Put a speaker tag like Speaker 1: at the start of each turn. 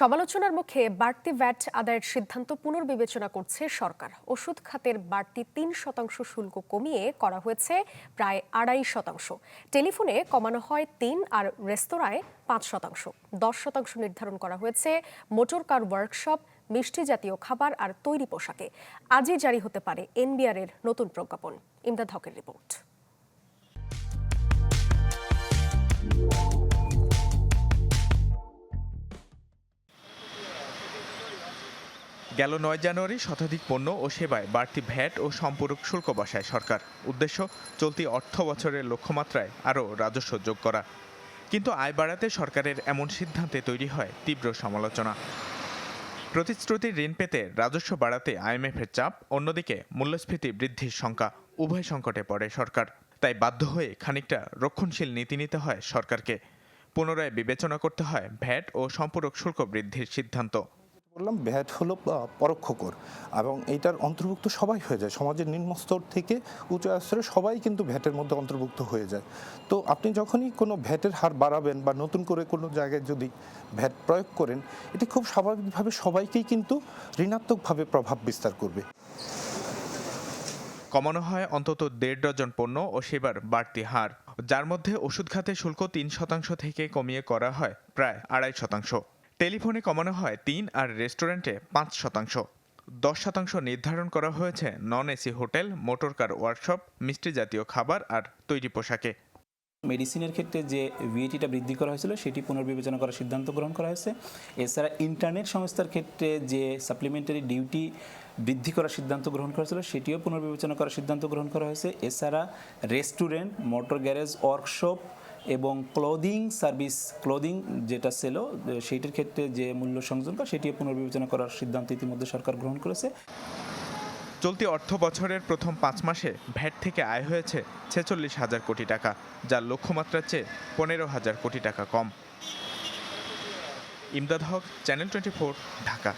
Speaker 1: সমালোচনার মুখে বাড়তি ভ্যাট আদায়ের সিদ্ধান্ত পুনর্বিবেচনা করছে সরকার। ওষুধ খাতের বাড়তি তিন শতাংশ শুল্ক কমিয়ে করা হয়েছে প্রায় আড়াই শতাংশ। টেলিফোনে কমানো হয় তিন আর রেস্তোরাঁয় পাঁচ শতাংশ। দশ শতাংশ নির্ধারণ করা হয়েছে মোটর কার ওয়ার্কশপ, মিষ্টি জাতীয় খাবার আর তৈরি পোশাকে। আজই জারি হতে পারে এনবিআর এর নতুন প্রজ্ঞাপন। ইমদাদ হকের রিপোর্ট।
Speaker 2: গেল নয় জানুয়ারি শতাধিক পণ্য ও সেবায় বাড়তি ভ্যাট ও সম্পূরক শুল্ক বসায় সরকার। উদ্দেশ্য, চলতি অর্থ বছরের লক্ষ্যমাত্রায় আরও রাজস্ব যোগ করা। কিন্তু আয় বাড়াতে সরকারের এমন সিদ্ধান্তে তৈরি হয় তীব্র সমালোচনা। প্রতিশ্রুতির ঋণ পেতে রাজস্ব বাড়াতে আইএমএফের চাপ, অন্যদিকে মূল্যস্ফীতি বৃদ্ধির শঙ্কা উভয় সংকটে পড়ে সরকার। তাই বাধ্য হয়ে খানিকটা রক্ষণশীল নীতি নিতে হয় সরকারকে। পুনরায় বিবেচনা করতে হয় ভ্যাট ও সম্পূরক শুল্ক বৃদ্ধির সিদ্ধান্ত।
Speaker 3: বললাম ভ্যাট হলো আহ, পরোক্ষ কর এবং এইটার অন্তর্ভুক্ত সবাই হয়ে যায়। সমাজের নিম্ন স্তর থেকে উচ্চ স্তরে সবাই কিন্তু ভ্যাটের মধ্যে অন্তর্ভুক্ত হয়ে যায়। তো আপনি যখনই কোনো ভ্যাটের হার বাড়াবেন বা নতুন করে কোনো জায়গায় যদি ভ্যাট প্রয়োগ করেন এটি খুব স্বাভাবিকভাবে সবাইকেই কিন্তু ঋণাত্মকভাবে প্রভাব বিস্তার করবে।
Speaker 2: কমানো হয় অন্তত দেড় ডজন পণ্য ও সেবার বাড়তি হার যার মধ্যে ওষুধ খাতে শুল্ক তিন শতাংশ থেকে কমিয়ে করা হয় প্রায় আড়াই শতাংশ। টেলিফোনে কমানো হয় তিন আর রেস্টুরেন্টে পাঁচ শতাংশ। দশ শতাংশ নির্ধারণ করা হয়েছে non AC hotel, motor car workshop, মিষ্টি জাতীয় খাবার আর তৈরি পোশাকে।
Speaker 4: মেডিসিনের ক্ষেত্রে যে ভিএটিটা বৃদ্ধি করা হয়েছিল, সেটি পুনর্বিবেচনা করার সিদ্ধান্ত গ্রহণ করা হয়েছে। এছাড়া ইন্টারনেট সংস্থার ক্ষেত্রে যে সাপ্লিমেন্টারি ডিউটি বৃদ্ধি করার সিদ্ধান্ত গ্রহণ করা হয়েছিল, সেটিও পুনর্বিবেচনা করার সিদ্ধান্ত গ্রহণ করা হয়েছে। এছাড়া রেস্টুরেন্ট, মোটর গ্যারেজ, ওয়ার্কশপ এবং ক্লোদিং সার্ভিস ক্লোদিং যেটা ছিল সেইটির ক্ষেত্রে যে মূল্য সংযোজন সেটিও পুনর্বিবেচনা করার সিদ্ধান্ত ইতিমধ্যে সরকার গ্রহণ করেছে।
Speaker 2: চলতি অর্থ বছরের প্রথম পাঁচ মাসে ভ্যাট থেকে আয় হয়েছে ছেচল্লিশ হাজার কোটি টাকা, যার লক্ষ্যমাত্রার চেয়ে পনেরো হাজার কোটি টাকা কম। Imdad Haque, channel twenty Dhaka.